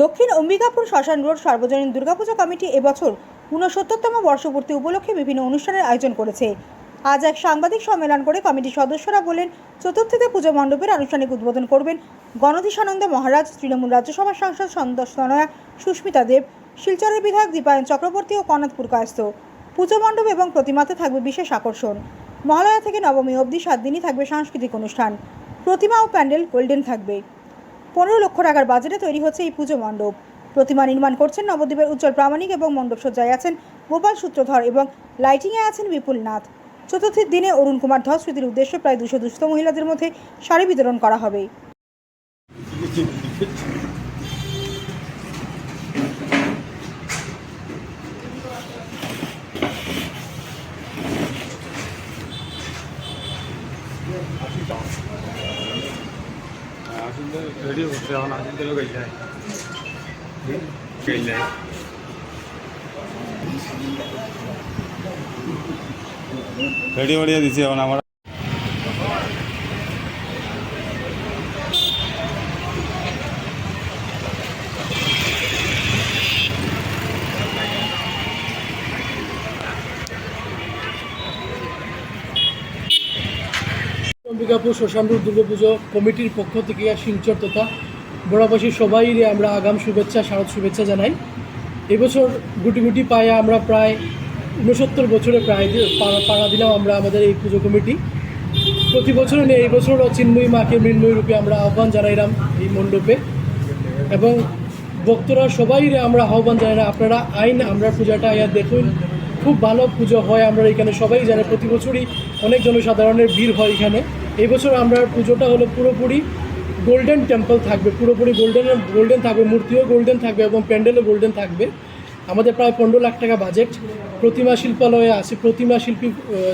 দক্ষিণ অম্বিকাপুর শ্মশান রোড সর্বজনীন দুর্গাপুজো কমিটি এবছর ঊনসত্তরতম বর্ষপূর্তি উপলক্ষে বিভিন্ন অনুষ্ঠানের আয়োজন করেছে। আজ এক সাংবাদিক সম্মেলন করে কমিটির সদস্যরা বলেন, চতুর্থীতে পুজো মণ্ডপের আনুষ্ঠানিক উদ্বোধন করবেন গণধীশানন্দ মহারাজ, তৃণমূল রাজ্যসভার সাংসদ সন্তোষ তনয়া সুস্মিতা দেব, শিলচরের বিধায়ক দীপায়ন চক্রবর্তী ও কনাথপুর কায়স্থ পুজো মণ্ডপ এবং প্রতিমাতে থাকবে বিশেষ আকর্ষণ। মহালয়া থেকে নবমী অবধি সাত দিনই থাকবে সাংস্কৃতিক অনুষ্ঠান। প্রতিমা ও প্যান্ডেল গোল্ডেন থাকবে। পনেরো লক্ষ টাকার বাজেটে তৈরি হচ্ছে এই পুজো মণ্ডপ। প্রতিমা নির্মাণ করছেন নবদ্বীপের উজ্জ্বল প্রামাণিক এবং মণ্ডপ সজ্জায় আছেন গোপাল সূত্রধর এবং লাইটিংয়ে আছেন বিপুল নাথ। চতুর্থীর দিনে অরুণ কুমার ধর স্মৃতির উদ্দেশ্যে প্রায় দুশো দুস্থ মহিলাদের মধ্যে শাড়ি বিতরণ করা হবে। আসলে রেডি হচ্ছে এখন আসলে তো গেছে গেছে রেডি বাড়িয়ে দিছি এখন আমার অম্বিকাপুর শ্মশানপুর দুর্গাপুজো কমিটির পক্ষ থেকে শিলচর তথা বড়াবাসী সবাই আমরা আগাম শুভেচ্ছা, শারদ শুভেচ্ছা জানাই। এবছর গুটি গুটি পায়ে আমরা প্রায় উনসত্তর বছরে প্রায় পাড়া দিলাম আমরা আমাদের এই পুজো কমিটি। প্রতি বছরে নিয়ে এই বছরও চিন্ময়ী মাকে মৃন্ময়ী রূপে আমরা আহ্বান জানাইলাম এই মণ্ডপে। এবং ভক্তরা সবাই আমরা আহ্বান জানাই, আপনারা আইন, আমরা পূজাটা আয়া দেখুন, খুব ভালো পুজো হয়, আমরা এখানে সবাই জানে, প্রতি বছরই অনেক জনসাধারণের ভিড় হয় এখানে। এই বছর আমরা পুজোটা হলো পুরোপুরি গোল্ডেন টেম্পল থাকবে, পুরোপুরি গোল্ডেন গোল্ডেন থাকবে, মূর্তিও গোল্ডেন থাকবে এবং প্যান্ডেলও গোল্ডেন থাকবে। আমাদের প্রায় পনেরো লাখ টাকা বাজেট প্রতিমা শিল্পালয়ে আছে, প্রতিমা শিল্পী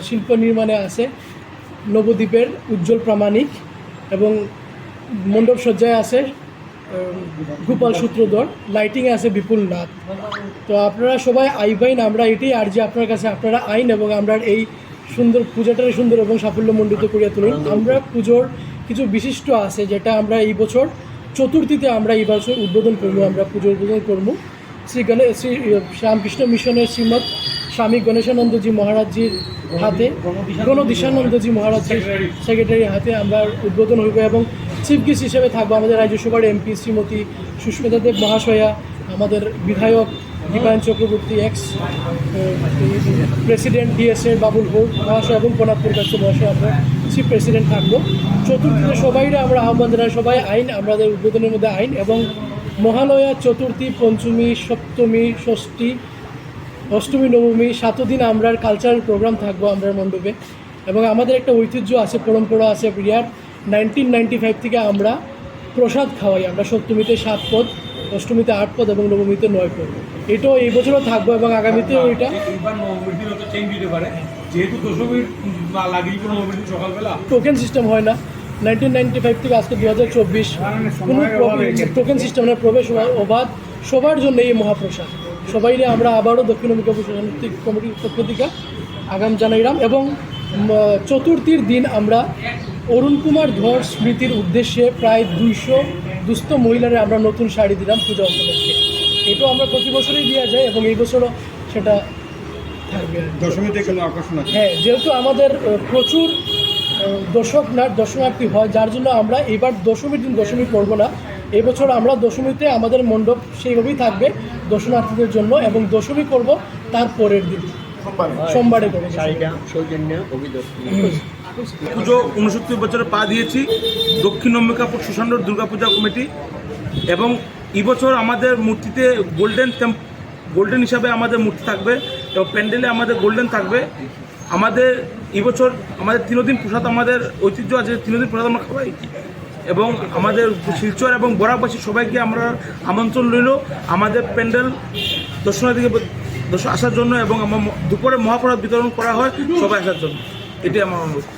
শিল্প নির্মাণে আছে নবদ্বীপের উজ্জ্বল প্রামাণিক এবং মণ্ডপ সজ্জায় আছে গোপাল সূত্রধর লাইটিংয়ে আছে বিপুল নাথ। তো আপনারা সবাই আইবাইন আমরা এটাই আর যে আপনার কাছে, আপনারা আইন এবং আমরা এই সুন্দর পূজাটারে সুন্দর এবং সাফল্যমণ্ডিত করিয়া তুলুন। আমরা পুজোর কিছু বিশিষ্ট আছে যেটা আমরা এই বছর চতুর্থীতে আমরা এই বছর উদ্বোধন করব আমরা পুজোর উদ্বোধন করব। শ্রী গণেশ শ্রী রামকৃষ্ণ মিশনের শ্রীমৎ স্বামী গণেশানন্দজি মহারাজজির হাতে গণদিশানন্দজি মহারাজজির সেক্রেটারির হাতে আমরা উদ্বোধন হইব এবং চিফ গেস্ট হিসেবে থাকব আমাদের রাজ্যসভার এমপি শ্রীমতী সুস্মিতা দেব মহাশয়া আমাদের বিধায়ক Dipayan Chakraborty ex president DSA Babul vote মহাশয় এবং কোনাপুর কাছে মহাশয় আমরা চিফ প্রেসিডেন্ট থাকব। চতুর্থীতে সবাইরে আমরা আহ্বান জানাই, সবাই আইন, আমাদের উদ্বোধনের মধ্যে আইন এবং মহালয়া চতুর্থী, পঞ্চমী, সপ্তমী, ষষ্ঠী, অষ্টমী, নবমী সাত দিন আমরা কালচারাল প্রোগ্রাম থাকব আমরা মণ্ডপে। এবং আমাদের একটা ঐতিহ্য আছে, পরম্পরা আছে বিরাট নাইনটিন নাইনটি ফাইভ থেকে আমরা প্রসাদ খাওয়াই, আমরা সপ্তমীতে সাত পদ। অষ্টমীতে আট পদ এবং নবমীতে নয় পদ। এটাও এই বছরও থাকব এবং আগামীতেও এটা চেঞ্জ দিতে পারে। যেহেতু দশমীর লাগিয়ে কোনো সকালবেলা। টোকেন সিস্টেম হয় না। নাইনটিন নাইনটি ফাইভ থেকে আজকে দু হাজার চব্বিশ কোনো টোকেন সিস্টেম না প্রবেশ অবাধ সবার জন্য এই মহাপ্রসাদ। সবাইরে আমরা আবারও দক্ষিণ প্রশাসনিক কমিটির পক্ষ থেকে আগাম জানাইলাম এবং চতুর্থীর দিন আমরা অরুণ কুমার ধর স্মৃতির উদ্দেশ্যে প্রায় দুইশো দুস্থ মহিলারে আমরা নতুন শাড়ি দিলাম পূজা উপলক্ষে। এটাও আমরা প্রতি বছরই দেওয়া যায় এবং এই বছরও সেটা থাকবে দশমীতে কোনো আকর্ষণ হ্যাঁ যেহেতু আমাদের প্রচুর আহ, দর্শক না দর্শনার্থী হয় যার জন্য আমরা এবার দশমীর দিন দশমী করব না। এবছর আমরা দশমীতে আমাদের মণ্ডপ সেইভাবেই থাকবে দর্শনার্থীদের জন্য এবং দশমী করব তার পরের দিন। সোমবারে। শাড়িটা সৌজন্য পুজো উনসত্তর বছরে পা দিয়েছি দক্ষিণ অম্বিকাপুর সুষান্ডর দুর্গাপূজা কমিটি এবং এবছর আমাদের মূর্তিতে গোল্ডেন গোল্ডেন হিসাবে আমাদের মূর্তি থাকবে এবং প্যান্ডেলে আমাদের গোল্ডেন থাকবে। আমাদের এবছর আমাদের তিনদিন প্রসাদ আমাদের ঐতিহ্য আছে তিনদিন প্রসাদ আমরা খাওয়াই এবং আমাদের শিলচর এবং বরাকবাসী সবাইকে আমরা আমন্ত্রণ রইল। আমাদের প্যান্ডেল দর্শনার্থীকে দর্শন আসার জন্য এবং আমার দুপুরে মহাপ্রসাদ বিতরণ করা হয় সবাই আসার জন্য। এটি আমার অনুরোধ।